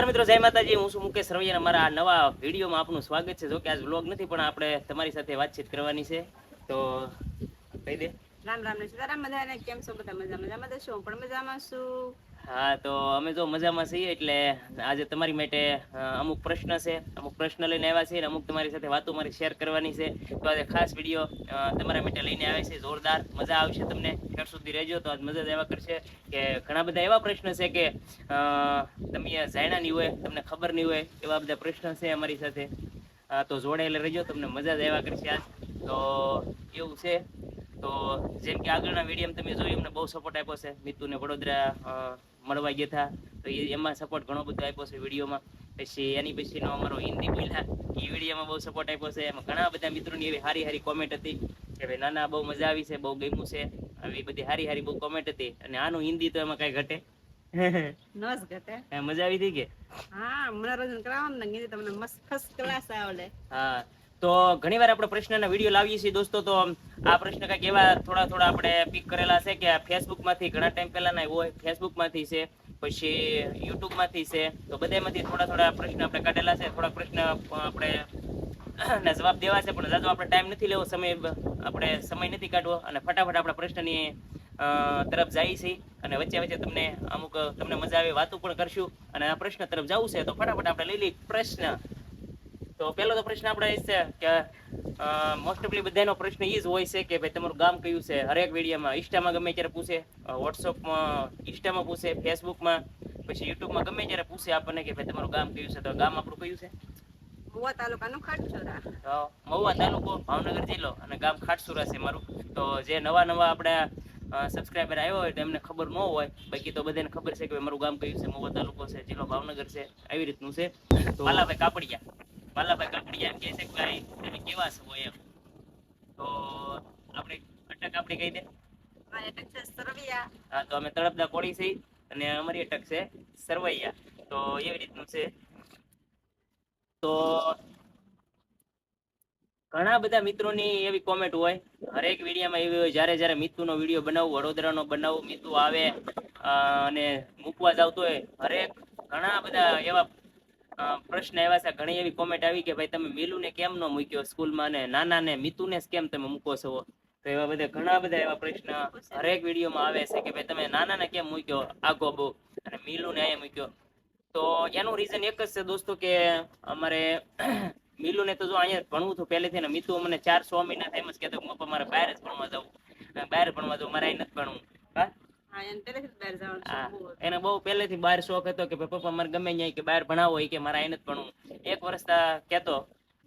નમસ્કાર મિત્રો, જય માતાજી. હું છું મુકેશ રવૈયા અમારા આ નવા વિડીયોમાં આપનું સ્વાગત છે. જો કે આજ વ્લોગ નથી, પણ આપણે તમારી સાથે વાતચીત કરવાની છે. તો કહી દે. રામ રામ ને સીતારામ બધાને કેમ છો? બધા મજા મજામાં છું પણ મજામાં છું. હા, તો અમે જો મજામાં છીએ એટલે આજે તમારી માટે અમુક પ્રશ્ન છે. અમુક પ્રશ્ન લઈને આવ્યા છે અને અમુક તમારી સાથે વાતો મારી શેર કરવાની છે. તો આજે ખાસ વીડિયો તમારા માટે લઈને આવે છે. જોરદાર મજા આવશે તમને. ઘર સુધી રહેજો તો આજ મજા જ એવા કરશે. કે ઘણા બધા એવા પ્રશ્ન છે કે તમે જાણ્યા નહીં હોય, તમને ખબર નહીં હોય, એવા બધા પ્રશ્ન છે અમારી સાથે. તો જોડાયેલા રહેજો, તમને મજા જ એવા કરશે આજ. તો એવું છે. તો જેમ કે આગળના વીડિયો તમે જોયું એમને બહુ સપોર્ટ આપ્યો છે. મિતુને વડોદરા મળવા ગયા હતા તો એમાં સપોર્ટ ઘણો બધો આપ્યો છે વિડીયોમાં. પછી એની પછીનો અમારો હિન્દી બોલ્યા એ વિડીયોમાં બહુ સપોર્ટ આપ્યો છે. એમાં ઘણા બધા મિત્રોની એવી સારી સારી કોમેન્ટ હતી કે ભાઈ નાના બહુ મજા આવી છે બહુ ગમ્યું છે. આવી બધી સારી સારી બહુ કોમેન્ટ હતી. અને આનું હિન્દી તો એમાં કઈ ઘટે. નસ ઘટે. મજા આવી હતી કે? હા મનોરંજન કરાવવાનું ને તમને મસ્ત ફર્સ્ટ ક્લાસ આવડે. હા. તો ઘણીવાર આપણે પ્રશ્નના વીડિયો લાવીએ છીએ દોસ્તો, તો આ પ્રશ્ન કાંઈક એવા થોડા થોડા આપણે પિક કરેલા છે કે ફેસબુકમાંથી ઘણા ટાઈમ પહેલાના હોય ફેસબુકમાંથી છે, પછી યુટ્યુબમાંથી છે, તો બધામાંથી થોડા થોડા પ્રશ્ન આપણે કાઢેલા છે થોડા પ્રશ્ન આપણે ના જવાબ દેવા છે, પણ દાદો આપણે ટાઈમ નથી લેવો, સમય આપણે સમય નથી કાઢવો, અને ફટાફટ આપણા પ્રશ્નની તરફ જાય છે, અને વચ્ચે વચ્ચે તમને અમુક, તમને મજા આવે વાતો પણ કરશું, અને આ પ્રશ્ન તરફ જવું છે, તો ફટાફટ આપણે લઈ લઈએ પ્રશ્ન. તો પહેલો તો પ્રશ્ન આપણે એ છે કે મોસ્ટ ઓફલી બધાનો પ્રશ્ન એ જ હોય છે કે ભાઈ તમારું ગામ કયું છે? હરેક વિડીયોમાં ઇન્સ્ટામાં ગમે ત્યારે પૂછે વોટ્સઅપમાં ઇન્સ્ટામાં પૂછે ફેસબુકમાં પછી યુટ્યુબમાં ગમે ત્યારે પૂછે આપણને કે ભાઈ તમારું ગામ કયું છે? તો ગામ આપણું કયું છે? મહુવા તાલુકાનું ખાટસુરા. મહુવા તાલુકો ભાવનગર જિલ્લો અને ગામ ખાટસુરા છે મારું. તો જે નવા નવા આપણે સબસ્ક્રાઈબર આવ્યો હોય તો એમને ખબર ન હોય બાકી તો બધાને ખબર છે કે મારું ગામ કયું છે? મહુવા તાલુકો છે જિલ્લો ભાવનગર છે આવી રીતનું છે. તો બાલાભાઈ કાપડિયા. બાલાભાઈ કાપડિયા એમ કહે છે કે ભાઈ તમે કેવા છો? એમ. તો આપણે અટક આપણી કહી દે. અટક છે સરવૈયા. હા તો અમે તળપદા કોળી છે અને અમારી અટક છે સરવૈયા. તો એવી રીતનું છે. તો ઘણા બધા મિત્રોની એવી કોમેન્ટ હોય. હરેક વિડીયોમાં એવી હોય જ્યારે જ્યારે મિતુનો વીડિયો બનાવું વડોદરાનો બનાવું મિતુ આવે અને મૂકવા જાવતો હોય હરેક ઘણા બધા એવા પ્રશ્ન એવા છે, ઘણી એવી કોમેન્ટ આવી કે ભાઈ તમે મિલુને કેમ ન મૂક્યો સ્કૂલમાં ને નાનાને, મિતુને જ કેમ તમે મૂકો છો? તો એવા બધા ઘણા બધા એવા પ્રશ્ન હરેક વિડીયોમાં આવે છે કે ભાઈ તમે નાનાને કેમ મૂક્યો? આગો બહુ. અને મિલુને અહીંયા મૂક્યો. તો એનું રીઝન એક જ છે દોસ્તો કે અમારે મિલુને તો જો અહીંયા ભણવું હતું પહેલેથી ને મિતુ મને ચાર સો મહિના એમ જ કહેતો મારે બહાર જ ભણવા જવું બહાર ભણવા જવું મારે અહીં નથી ભણવું. એને બહુ પહેલેથી બહાર શોખ હતો કે ભાઈ પપ્પા મારે ગમે ત્યાં કે બહાર ભણાવો કે મારે અહીં જ ભણવું. એક વર્ષ કહેતો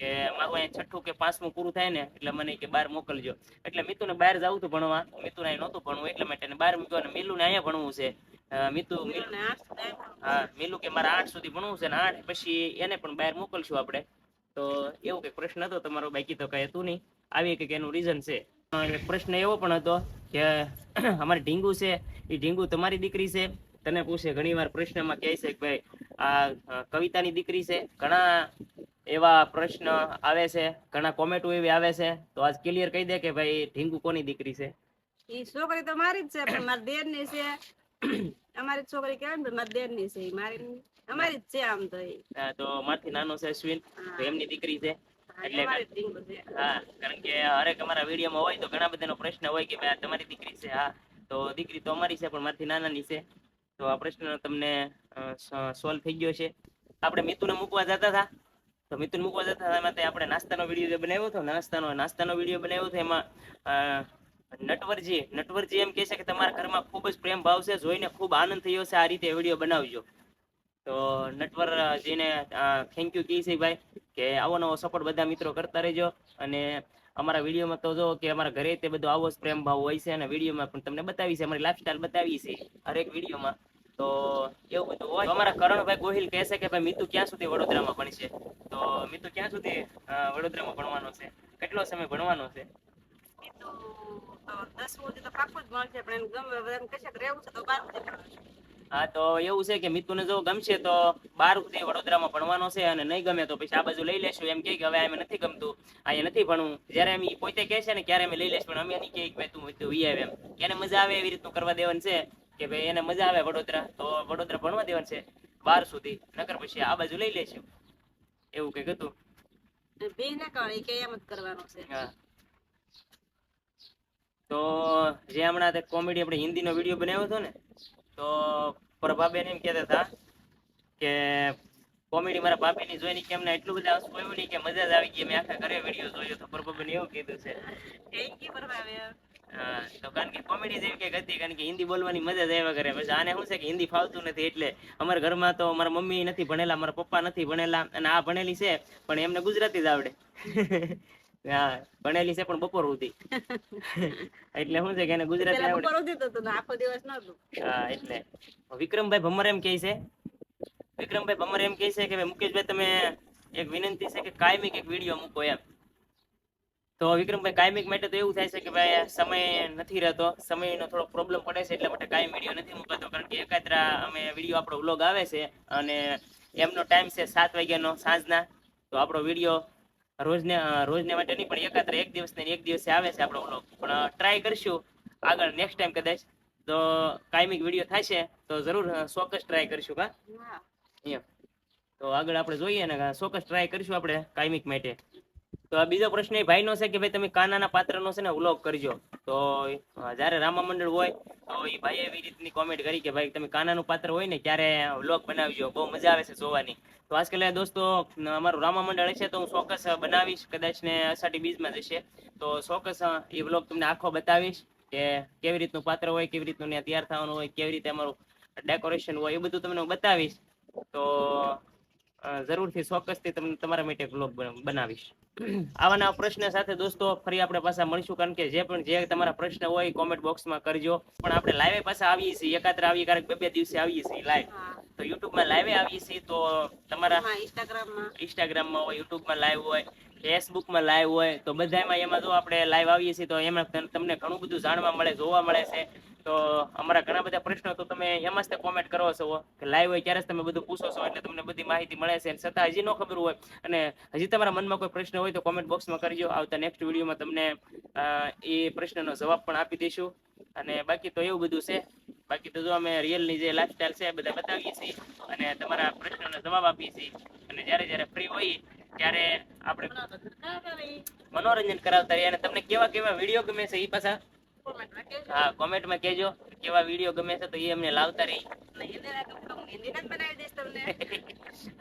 કે મારું અહીંયા છઠ્ઠું કે પાંચમું પૂરું થાય ને એટલે મને કે બહાર મોકલજો. એટલે મિતુને બહાર જવું હતું ભણવા. મિતુને અહીં નહોતું ભણવું એટલે માટે બહાર મૂક્યો અને મિલુને અહીંયા ભણવું છે. મિતુ મિલ આઠ હા મિલુ કે મારે આઠ સુધી ભણવું છે ને આઠ પછી એને પણ બહાર મોકલશું આપણે. તો એવું કંઈક પ્રશ્ન હતો તમારો? બાકી તો કઈ હતું નહીં. આવી કંઈક એનું રીઝન છે. એક પ્રશ્ન એવો પણ હતો કે અમારે ઢીંગુ છે એ ઢીંગુ તમારી દીકરી છે? તને પૂછે ઘણી વાર પ્રશ્નમાં કહે છે કે ભાઈ આ કવિતાની દીકરી છે? ઘણા એવા પ્રશ્ન આવે છે ઘણા કોમેન્ટો એવી આવે છે. તો આજ ક્લિયર કહી દે કે ભાઈ ઢીંગુ કોની દીકરી છે? એ છોકરી તો મારી જ છે પણ મારી દેરની છે. અમારી છોકરી કેમ મારી દેરની છે મારી અમારી જ છે આમ તો. તો મારથી નાનો છે અશ્વિન તો એમની દીકરી છે? એટલે હા કારણ કે હરેક અમારા વિડીયોમાં હોય તો ઘણા બધાનો પ્રશ્ન હોય કે ભાઈ આ તમારી દીકરી છે હા. તો દીકરી તો અમારી છે પણ મારથી નાનાની છે. તો આ પ્રશ્ન તમને સોલ્વ થઈ ગયો છે. આપણે મિતુને મૂકવા જતા હતા. તો મિતુને મૂકવા જતા હતા એમાં આપણે નાસ્તાનો વીડિયો જે બનાવ્યો હતો નાસ્તાનો નાસ્તાનો વીડિયો બનાવ્યો હતો એમાં નટવરજી નટવરજી એમ કહે છે કે તમારા ઘરમાં ખૂબ જ પ્રેમ ભાવ છે જોઈને ખૂબ આનંદ થયો છે આ રીતે વીડિયો બનાવજો. તો નટવરજીને થેન્ક યુ કહી કે આવો નવો સપોર્ટ બધા મિત્રો કરતા રહેજો. અને અમારા વિડીયોમાં તો જો કે અમારા ઘરે તે બધો આવો જ પ્રેમ ભાવ હોય છે અને વિડીયોમાં પણ તમને બતાવી છે, અમારી લાઈફસ્ટાઈલ બતાવી છે, હરેક વિડીયોમાં. તો એવું બધું હોય. અમારા કરણભાઈ ગોહિલ કહે છે કે ભાઈ, મિતુ ક્યાં સુધી વડોદરામાં ભણશે તો મિતુ ક્યાં સુધી વડોદરામાં ભણવાનો છે? કેટલો સમય ભણવાનો છે? મિતુ દસ સુધી તો પાકું જ ભણશે પણ એમ ગમે એમ કહેશે રહેવું છે તો બાર. હા તો એવું છે કે મિતુને જો ગમશે તો બાર સુધી વડોદરામાં ભણવાનો છે અને નહીં ગમે તો પછી આ બાજુ લઈ લેશું. એમ કે હવે અમે નથી ગમતું અહીંયા નથી ભણવું. જ્યારે એમ પોતે કહે છે ને ક્યારે અમે લઈ લેશું પણ અમે નહીં કે ભાઈ તું તું આવે. એમ. એને મજા આવે એવી રીતનું કરવા દેવાનું છે કે ભાઈ એને મજા આવે વડોદરા. તો વડોદરા ભણવા દેવાનું છે બાર સુધી. નકર પછી આ બાજુ લઈ લેશું. એવું કંઈક હતું. ભી ના કરે કે એમ જ કરવાનું છે. હા. તો જે હમણાં કોમેડી આપણે હિન્દીનો વીડિયો બનાવ્યો હતો ને તો પ્રભાબેન એમ કહેતા હતા કે કોમેડી મારા ભાભીની જોઈને કે એમને એટલું બધા હસવું આવ્યું નહીં કે મજા જ આવી ગઈ. મેં આખા ઘરે વીડિયો જોયો તો પ્રભાબેન એવું કીધું છે. થેન્ક યુ પ્રભાવે તો કારણ કે કોમેડી જેવી કંઈક હતી કારણ કે હિન્દી બોલવાની મજા જ આવ્યા કરે. પછી આને શું છે કે હિન્દી ફાવતું નથી એટલે અમારા ઘરમાં તો મારા મમ્મી નથી ભણેલા મારા પપ્પા નથી ભણેલા અને આ ભણેલી છે પણ એમને ગુજરાતી જ આવડે. હા ભણેલી છે પણ બપોર સુધી. એટલે શું છે કે એને ગુજરાતી આવડે. આખો દિવસ નતું હા એટલે. વિક્રમભાઈ ભમર એમ કહે છે. વિક્રમભાઈ ભમર એમ કહે છે કે ભાઈ મુકેશભાઈ તમે એક વિનંતી છે કે કાયમિક એક વીડિયો મૂકો એમ. તો વિક્રમભાઈ કાયમિક માટે તો એવું થાય છે કે ભાઈ સમય નથી રહેતો. સમયનો થોડો પ્રોબ્લેમ પડે છે એટલા માટે કાયમ વીડિયો નથી મુકાતો. કારણ કે એકાદરા અમે વીડિયો આપણો વ્લોગ આવે છે અને એમનો ટાઈમ છે સાત વાગ્યાનો સાંજના. તો આપણો વીડિયો રોજને રોજને માટે નહીં પણ એકાત્ર એક દિવસ ને એક દિવસે આવે છે આપણો વ્લોગ પણ ટ્રાય કરશું આગળ નેક્સ્ટ ટાઈમ કદાચ. તો કાયમિક વીડિયો થશે તો જરૂર ચોક્કસ ટ્રાય કરશું કા એમ. તો આગળ આપણે જોઈએ ને ચોક્કસ ટ્રાય કરીશું આપણે કાયમિક માટે. તો આ બીજો પ્રશ્ન એ ભાઈનો છે કે ભાઈ તમે કાનાના પાત્રનો છે ને વ્લોગ કરજો. તો જયારે રામા મંડળ હોય, તો એ ભાઈ એવી રીતની કોમેન્ટ કરી કે ભાઈ તમે કાનાનું પાત્ર હોય ને ત્યારે વ્લોગ બનાવજો. બહુ મજા આવે છે જોવાની. તો આજકાલ દોસ્તો અમારું રામા મંડળ હશે તો હું ચોક્કસ બનાવીશ. કદાચ ને અષાઢી બીજમાં જશે. તો ચોક્કસ એ વ્લોગ તમને આખો બતાવીશ કે કેવી રીતનું પાત્ર હોય, કેવી રીતનું ત્યાં તૈયાર થવાનું હોય, કેવી રીતે અમારું ડેકોરેશન હોય, એ બધું તમને બતાવીશ. તો જરૂરથી ચોક્કસથી તમને તમારા માટે બ્લોગ બનાવીશ. આવાના પ્રશ્ન સાથે દોસ્તો ફરી આપણે પાછા મળીશું કારણ કે જે પણ જે તમારા પ્રશ્ન હોય કોમેન્ટ બોક્સમાં કરજો. પણ આપણે લાઈવે પાછા આવીએ છીએ એકાત્ર આવીએ કારણ બે બે દિવસે આવીએ છીએ લાઈવ તો યુટ્યુબમાં લાઈવે આવીએ છીએ તો તમારા ઇન્સ્ટાગ્રામમાં ઇન્સ્ટાગ્રામમાં હોય યુટ્યુબમાં લાઈવ હોય ફેસબુકમાં લાઈવ હોય તો બધામાં એમાં જો આપણે લાઈવ આવીએ છીએ તો એમાં તમને ઘણું બધું જાણવા મળે જોવા મળે છે. તો અમારા ઘણા બધા પ્રશ્નો તો તમે એમાં જ કોમેન્ટ કરો છો કે લાઈવ હોય ત્યારે જ તમે બધું પૂછો છો, એટલે તમને બધી માહિતી મળે છે. છતાં હજી ન ખબર હોય. અને હજી તમારા મનમાં કોઈ પ્રશ્ન હોય તો કોમેન્ટ બોક્સમાં કરજો. આવતા નેક્સ્ટ વિડીયોમાં તમને એ પ્રશ્નનો જવાબ પણ આપી દઈશું. અને બાકી તો એવું બધું છે. બાકી તો જો અમે રિયલની જે લાઈફસ્ટાઈલ છે એ બધા બતાવીએ છીએ અને તમારા પ્રશ્નોનો જવાબ આપીએ છીએ. અને જ્યારે જ્યારે ફ્રી હોય ત્યારે આપણે મનોરંજન કરાવતા રહીએ અને તમને કેવા કેવા વીડિયો ગમે છે એ પાછા. હા કોમેન્ટમાં કહેજો કેવા વીડિયો ગમે છે તો એ અમને લાવતા રહી. હું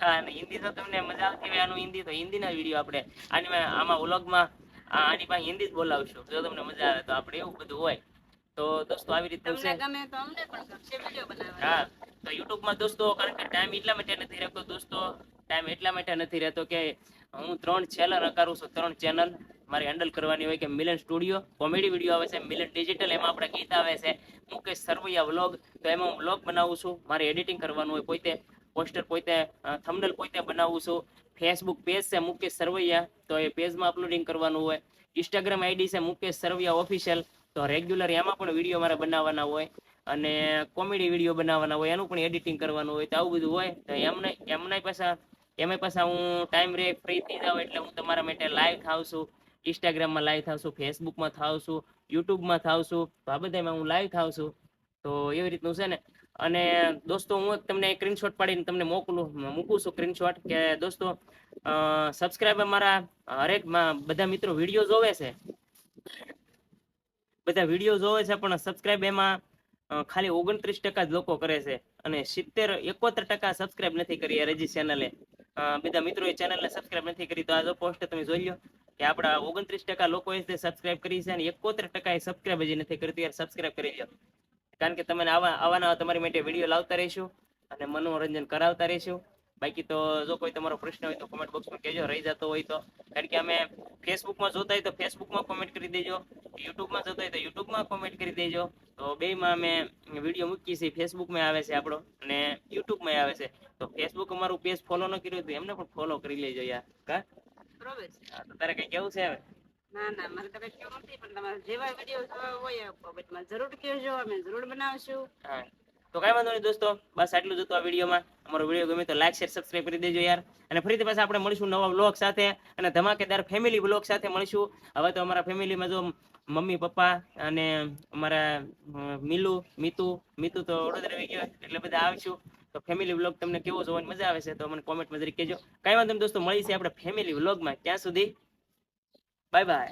અને હિન્દી તો તમને મજા આવતી હોય આનું હિન્દી તો હિન્દીના વીડિયો આપણે આની આમાં વ્લોગમાં આની પાસે હિન્દી જ બોલાવશું. જો તમને મજા આવે તો આપણે એવું બધું હોય. તો દોસ્તો આવી રીતે તમને ગમે તો અમને પણ ગમશે વીડિયો બનાવવા હા તો યુટ્યુબમાં દોસ્તો કારણ કે ટાઈમ એટલા માટે નથી રહેતો દોસ્તો ટાઈમ એટલા માટે નથી રહેતો કે હું ત્રણ ચેનલ કરું છું ત્રણ ચેનલ મારે હેન્ડલ કરવાની હોય કે મિલન સ્ટુડિયો કોમેડી વીડિયો આવે છે, મિલન ડિજિટલ એમાં આપણે ગીત આવે છે, મુકેશ સરવૈયા વ્લોગ તો એમાં હું વ્લોગ બનાવું છું, મારે એડિટિંગ કરવાનું હોય, પોતે પોસ્ટર પોતે થંબનેલ પોતે બનાવું છું. ફેસબુક પેજ છે મુકેશ સરવૈયા, તો એ પેજમાં અપલોડિંગ કરવાનું હોય. ઇન્સ્ટાગ્રામ આઈડી છે મુકેશ સરવૈયા ઓફિશિયલ તો રેગ્યુલર એમાં પણ વીડિયો મારે બનાવવાના હોય. અને કોમેડી વીડિયો બનાવવાના હોય, એનું પણ એડિટિંગ કરવાનું હોય, તો આવું બધું હોય. તો એમને, એમના પાછા, એમાં પાછા હું ટાઈમ રે ફ્રી થઈ જાઉં એટલે હું તમારા માટે લાઈવ થાવ છું. ઇન્સ્ટાગ્રામમાં લાઈવ થાવ છું ફેસબુકમાં થાવ છું યુટ્યુબમાં થાવ છું આ બધામાં હું લાઈવ થાવ છું તો એવી રીતનું છે ને. અને દોસ્તો, હું તમને સ્ક્રીનશોટ પાડીને તમને મોકલું, મૂકું છું સ્ક્રીનશોટ કે દોસ્તો સબસ્ક્રાઈબર મારા હરેક બધા મિત્રો વીડિયો જોવે છે. બધા વીડિયો જોવે છે, પણ સબસ્ક્રાઈબ એમાં ખાલી ઓગણત્રીસ ટકા જ લોકો કરે છે. અને સિત્તેર, એકોતેર ટકા સબસ્ક્રાઈબ નથી કરી રજી ચેનલે બધા મિત્રોએ ચેનલને સબસ્ક્રાઈબ નથી કરી, તો આ જો પોસ્ટ તમે જોઈ લો કે આપણા ઓગણત્રીસ ટકા લોકોએ સબસ્ક્રાઇબ કરી છે અને એકોતેર ટકા એ સબસ્ક્રાઇબ હજી નથી કરતી, યાર સબસ્ક્રાઇબ કરી લો કારણ કે તમે આવા, આવાના તમારી માટે વીડિયો લાવતા રહીશું અને મનોરંજન કરાવતા રહીશું. બાકી તો જો કોઈ તમારો પ્રશ્ન હોય તો કોમેન્ટ બોક્સમાં કહેજો, રહી જતો હોય તો. કારણ કે અમે ફેસબુકમાં જોતા હોય તો ફેસબુકમાં કોમેન્ટ કરી દેજો યુટ્યુબમાં જોતા હોય તો યુટ્યુબમાં કોમેન્ટ કરી દેજો. તો બેમાં અમે વીડિયો મૂકીએ છીએ ફેસબુકમાં આવે છે આપણો અને યુટ્યુબમાં આવે છે. તો ફેસબુક અમારું પેજ ફોલો ન કર્યું તો એમને પણ ફોલો કરી લેજો યાર. કા? બરોબર છે તારે કઈ કેવું છે હવે? ના ના મારે તો કઈ કેવું નથી પણ તમારે જેવા વીડિયો જોવા હોય એ જરૂર કહેજો અમે જરૂર બનાવશું. હા. તો કાંઈ વાંધો નહીં દોસ્તો બસ આટલું જ હતું આ વિડીયોમાં. અમારો વીડિયો ગમે તો લાઈક શેર સબસ્ક્રાઇબ કરી દેજો યાર. અને ફરીથી પાછા આપણે મળીશું નવા વ્લોગ સાથે અને ધમાકેદાર ફેમિલી વ્લોગ સાથે મળીશું. હવે તો અમારા ફેમિલીમાં જો મમ્મી પપ્પા અને અમારા મીલુ મિલુ મિતુ મિતુ તો વડોદરા આવી ગયો એટલે બધા આવીશું. તો ફેમિલી વ્લોગ તમને કેવો જોવાની મજા આવે છે તો મને કોમેન્ટમાં જરી કહેજો. કાંઈ વાંધો દોસ્તો છે આપણે ફેમિલી વ્લોગમાં ત્યાં સુધી બાય બાય